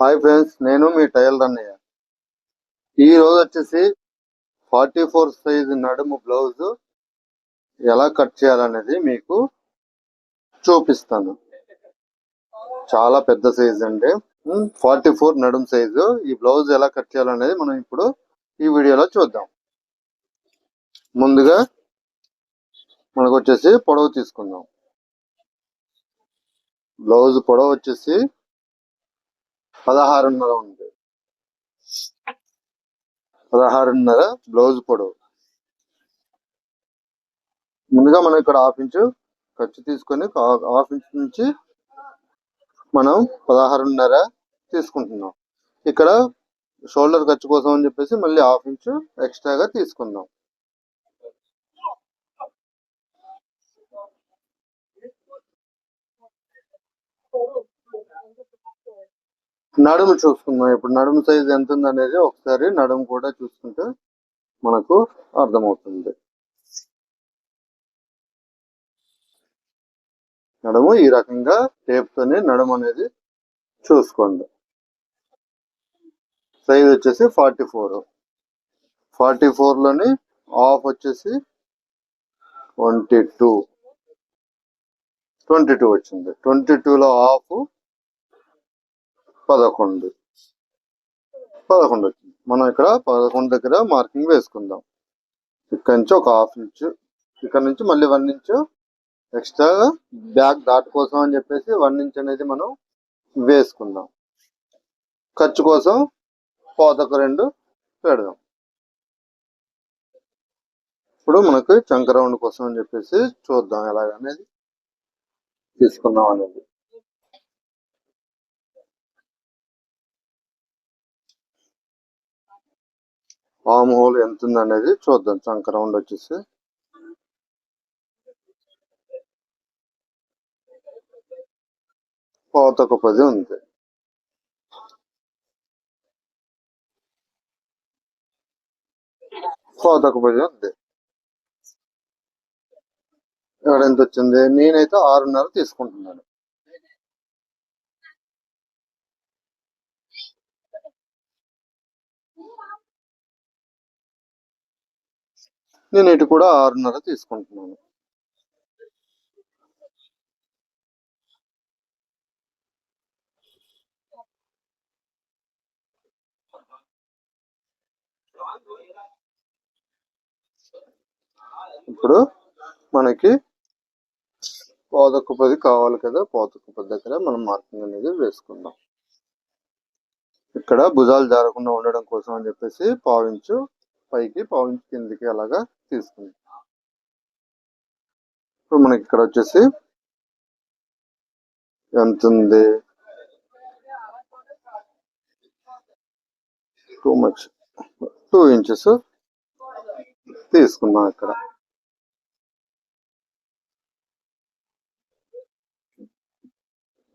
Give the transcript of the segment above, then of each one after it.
Hi friends నేను మీ tailor అన్నయ్య ఈ రోజు వచ్చేసి ఫార్టీ ఫోర్ సైజ్ నడుము బ్లౌజ్ ఎలా కట్ చేయాలనేది మీకు చూపిస్తాను. చాలా పెద్ద సైజ్ అండి. ఫార్టీ ఫోర్ నడుము సైజు. ఈ బ్లౌజ్ ఎలా కట్ చేయాలనేది మనం ఇప్పుడు ఈ వీడియోలో చూద్దాం. ముందుగా మనకు వచ్చేసి పొడవు తీసుకుందాం. బ్లౌజ్ పొడవు వచ్చేసి పదహారున్నర ఉంది. పదహారున్నర బ్లౌజ్ పొడవు. ముందుగా మనం ఇక్కడ హాఫ్ ఇంచు ఖర్చు తీసుకొని హాఫ్ ఇంచ్ నుంచి మనం పదహారున్నర తీసుకుంటున్నాం. ఇక్కడ షోల్డర్ ఖర్చు కోసం అని చెప్పేసి మళ్ళీ హాఫ్ ఇంచు ఎక్స్ట్రాగా తీసుకుందాం. నడుము చూసుకుందాం. ఇప్పుడు నడుము సైజ్ ఎంత ఉంది అనేది ఒకసారి నడుము కూడా చూసుకుంటే మనకు అర్థమవుతుంది. నడుము ఈ రకంగా టేప్తోనే నడుము అనేది చూసుకోండి. సైజ్ వచ్చేసి ఫార్టీ ఫోర్ ఫార్టీ ఫోర్లోని హాఫ్ వచ్చేసి ట్వంటీ టూ ట్వంటీ టూ వచ్చింది. ట్వంటీ టూలో హాఫ్ పదకొండు. పదకొండు వచ్చింది మనం ఇక్కడ పదకొండు దగ్గర మార్కింగ్ వేసుకుందాం. ఇక్కడ నుంచి ఒక హాఫ్ ఇంచు ఇక్కడ నుంచి మళ్ళీ వన్ ఇంచు ఎక్స్ట్రా బ్యాక్ దాట్ కోసం అని చెప్పేసి వన్ ఇంచ్ అనేది మనం వేసుకుందాం. ఖర్చు కోసం పోతకు రెండు పెడదాం. ఇప్పుడు మనకు చంక రౌండ్ కోసం అని చెప్పేసి చూద్దాం ఎలాగనేది తీసుకుందాం అనేది. ఆమ్ హోల్ ఎంత ఉంది అనేది చూద్దాం. చంక రౌండ్ వచ్చేసి. పోతకు పది ఉంది. పోతకు పది ఉంది. ఇక్కడ ఎంత వచ్చింది? నేనైతే ఆరున్నర తీసుకుంటున్నాను. నేను ఇటు కూడా ఆరున్నర తీసుకుంటున్నాను. ఇప్పుడు మనకి పోదొక్క పది కావాలి కదా పోదొక్క పది దగ్గర మనం మార్కింగ్ అనేది వేసుకుందాం. ఇక్కడ భుజాలు జారకుండా ఉండడం కోసం అని చెప్పేసి పావించు పైకి పావించు కిందికి అలాగా తీసుకుంది. ఇప్పుడు మనకి ఇక్కడ వచ్చేసి ఎంత ఉంది? టూ మచ్ టూ ఇంచెస్ తీసుకుందాం ఇక్కడ.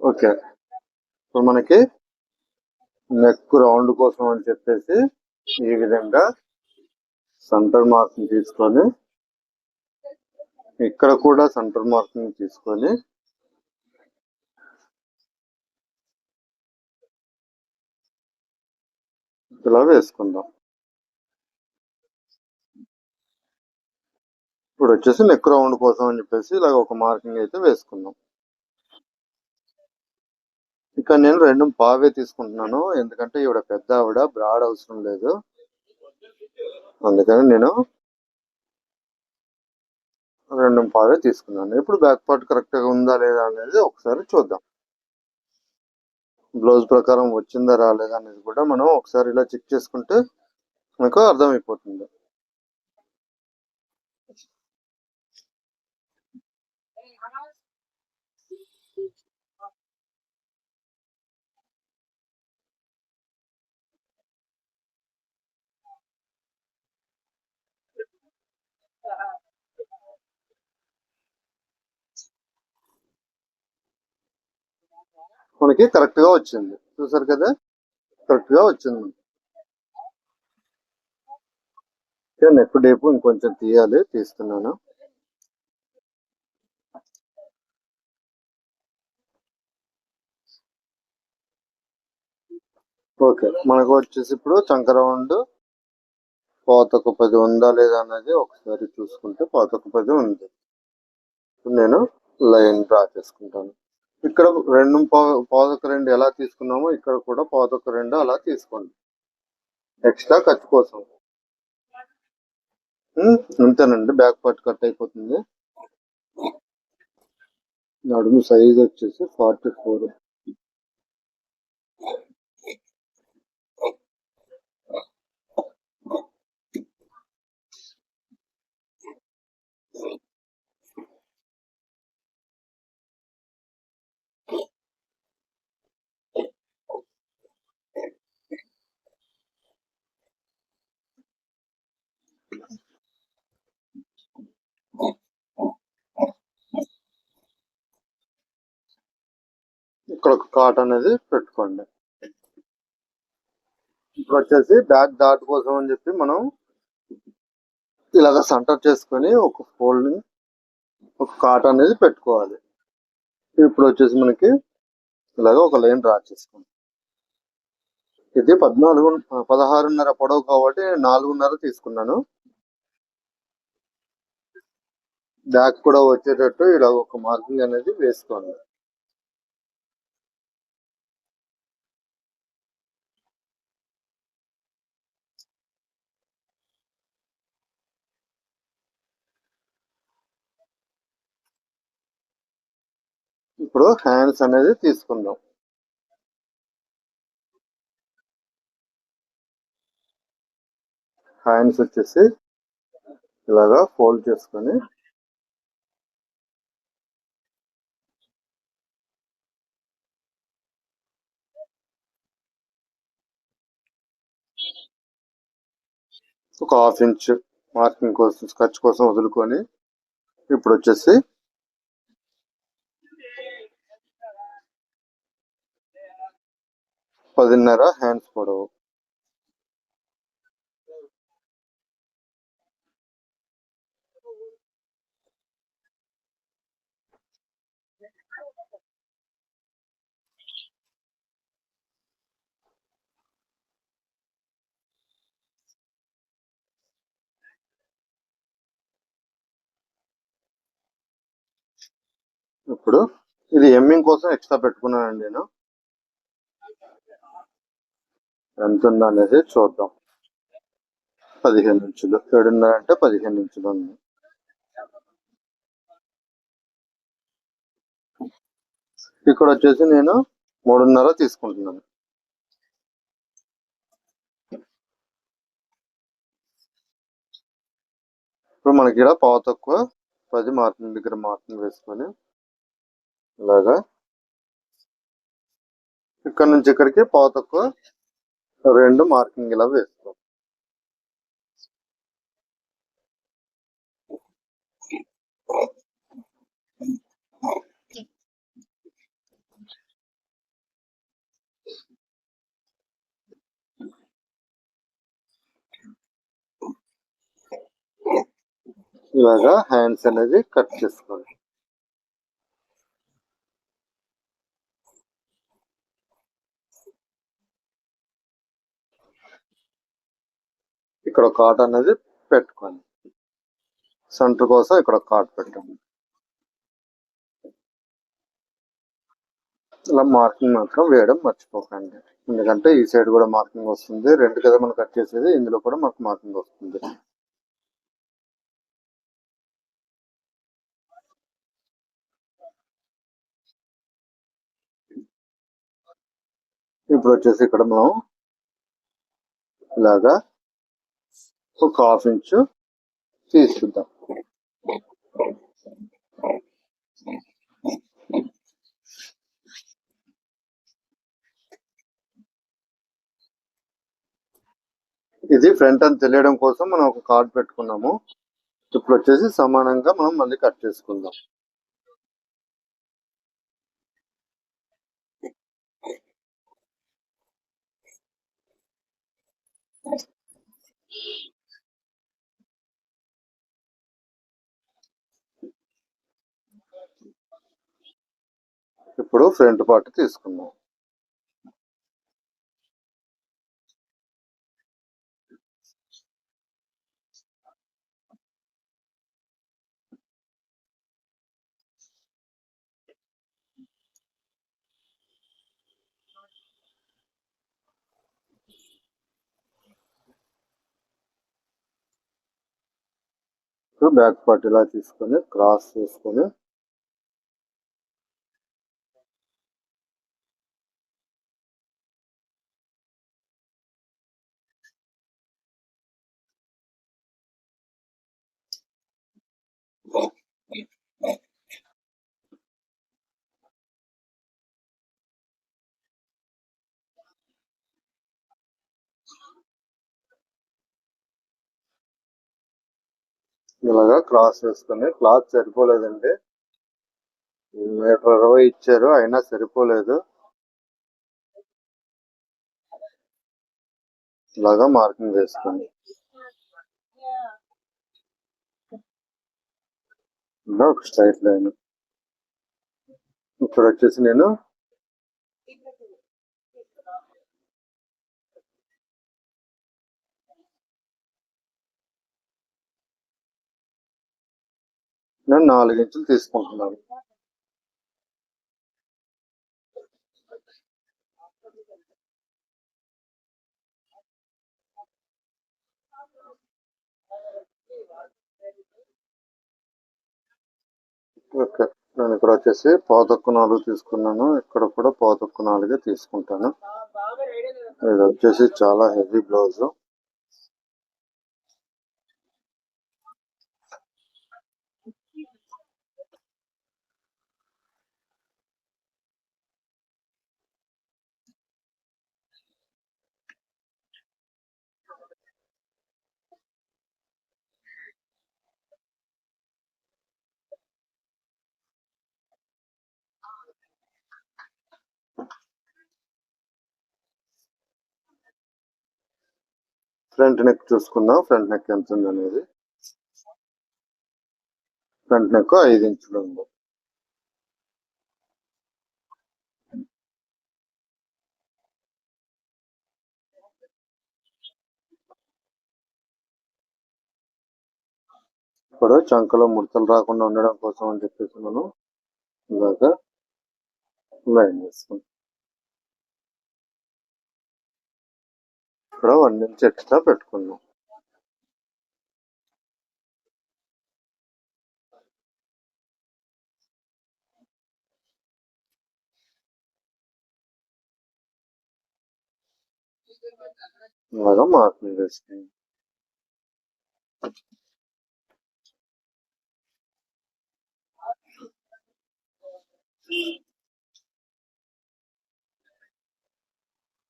ఓకే. ఇప్పుడు మనకి నెక్ రౌండ్ కోసం అని చెప్పేసి ఈ విధంగా సెంటర్ మార్కింగ్ తీసుకొని ఇక్కడ కూడా సెంటర్ మార్కింగ్ తీసుకొని ఇలా వేసుకుందాం. ఇప్పుడు వచ్చేసి నెక్ రౌండ్ కోసం అని చెప్పేసి ఇలాగ ఒక మార్కింగ్ అయితే వేసుకుందాం. ఇక్కడ నేను రెండు పావే తీసుకుంటున్నాను. ఎందుకంటే ఈవిడ పెద్ద ఆవిడ బ్రాడ్ అవసరం లేదు. అందుకని నేను రెండు పాలు తీసుకున్నాను. ఇప్పుడు బ్యాక్ పార్ట్ కరెక్ట్గా ఉందా లేదా అనేది ఒకసారి చూద్దాం. బ్లౌజ్ ప్రకారం వచ్చిందా రాలేదా అనేది కూడా మనం ఒకసారి ఇలా చెక్ చేసుకుంటే మనకు అర్థమైపోతుంది. మనకి కరెక్ట్గా వచ్చింది. చూసారు కదా? కరెక్ట్గా వచ్చింది. నెక్ డేపు ఇంకొంచెం తీయాలి తీస్తున్నాను. ఓకే మనకు వచ్చేసి ఇప్పుడు చంక రౌండ్ పాతకు పది ఉందా లేదా అనేది ఒకసారి చూసుకుంటే పాతకు పది ఉంది. నేను లైన్ డ్రా చేసుకుంటాను. ఇక్కడ రెండు పాదకు రెండు ఎలా తీసుకున్నామో ఇక్కడ కూడా పాదకు రెండు అలా తీసుకోండి. ఎక్స్ట్రా ఖర్చు కోసం. అంతేనండి బ్యాక్ పార్ట్ కట్ అయిపోతుంది. నడుము సైజ్ వచ్చేసి ఫార్టీ ఫోర్ ఇక్కడ ఒక కాట్ అనేది పెట్టుకోండి. ఇప్పుడు వచ్చేసి బ్యాక్ డాట్ కోసం అని చెప్పి మనం ఇలాగ సెంటర్ చేసుకొని ఒక ఫోల్డ్ని ఒక కాట్ అనేది పెట్టుకోవాలి. ఇప్పుడు వచ్చేసి మనకి ఇలాగ ఒక లైన్ డ్రా చేసుకోండి ఇది పద్నాలుగు పదహారున్నర పొడవు కాబట్టి నాలుగున్నర తీసుకున్నాను. బ్యాక్ కూడా వచ్చేటట్టు ఇలా ఒక మార్కింగ్ అనేది వేసుకోండి. ఇప్పుడు హ్యాండ్స్ అనేది తీసుకుందాం. హ్యాండ్స్ వచ్చేసి ఇలాగా ఫోల్డ్ చేసుకొని ఒక హాఫ్ ఇంచ్ మార్కింగ్ కోసం స్కచ్ కోసం వదులుకొని ఇప్పుడు వచ్చేసి పదిన్నర హ్యాండ్స్ పొడవు. ఇప్పుడు ఇది ఎమ్మింగ్ కోసం ఎక్స్ట్రా పెట్టుకున్నానండి నేను. ఎంత ఉందో అనేది చూద్దాం. పదిహేను ఇంచులు. ఏడున్నర అంటే పదిహేను ఇంచులు ఉంది. ఇక్కడ వచ్చేసి నేను మూడున్నర తీసుకుంటున్నాను. ఇప్పుడు మనకి ఇక్కడ పావు తక్కువ పది మార్కింగ్ దగ్గర మార్కింగ్ వేసుకొని ఇలాగా ఇక్కడ నుంచి ఇక్కడికి పావు రెండు మార్కింగ్ ఇలా వేస్తాం. ఇలాగా హ్యాండ్స్ అనేది కట్ చేసుకోండి ఇక్కడ కాట్ అనేది పెట్టుకోండి సెంటర్ కోసం ఇక్కడ కాట్ పెట్టండి ఇలా మార్కింగ్ మాత్రం వేయడం మర్చిపోకండి. ఎందుకంటే ఈ సైడ్ కూడా మార్కింగ్ వస్తుంది. రెండు కదా మనం కట్ చేసేది ఇందులో కూడా మనకు మార్కింగ్ వస్తుంది. ఇప్పుడు వచ్చేసి ఇక్కడ మనం ఇలాగా ఒక హాఫ్ ఇంచు తీసుకుందాం ఇది ఫ్రంట్ అని తెలియడం కోసం మనం ఒక కార్డ్ పెట్టుకున్నాము. ఇప్పుడు వచ్చేసి సమానంగా మనం మళ్ళీ కట్ చేసుకుందాం. ఇప్పుడు ఫ్రంట్ పార్ట్ తీసుకుందాం. బ్యాక్ పార్ట్ ఇలా తీసుకొని క్రాస్ చేసుకొని ఇలాగా క్రాస్ చేసుకుని క్లాత్ సరిపోలేదండి. మీటర్ ఇరవై ఇచ్చారు అయినా సరిపోలేదు. ఇలాగా మార్కింగ్ చేసుకోండి. ఒక స్ట్రైట్ లైన్ ఇప్పుడు వచ్చేసి నేను నేను నాలుగు ఇంచులు తీసుకుంటున్నాను. ఓకే నేను ఇక్కడ వచ్చేసి పాతొక్కు నాలుగు తీసుకున్నాను. ఇక్కడ కూడా పాతొక్కు నాలుగే తీసుకుంటాను. ఇది వచ్చేసి చాలా హెవీ బ్లౌజు. ఫ్రంట్ నెక్ చూసుకుందాం. ఫ్రంట్ నెక్ ఎంత ఉంది అనేది. ఫ్రంట్ నెక్ ఐదు ఇంచులు ఉంది. ఇప్పుడు చంకలో ముడతలు రాకుండా ఉండడం కోసం అని చెప్పేసి మనం ఇలాగా లైన్ వేసుకుంటాం ఇక్కడ వన్ ఇంచ్ ఎక్స్ట్రా పెట్టుకుందాం ఇలాగా మార్కింగ్ వేసుకుందాం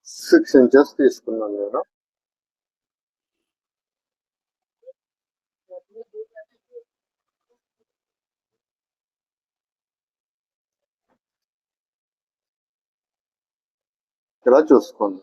సిక్స్ ఇంచెస్ తీసుకున్నాను నేను. ఇలా చూసుకోండి.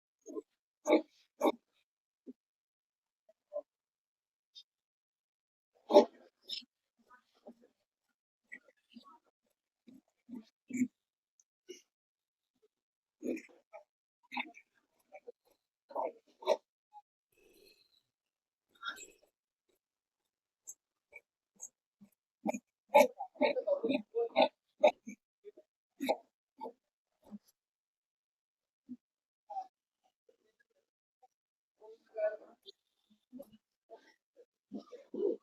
うん。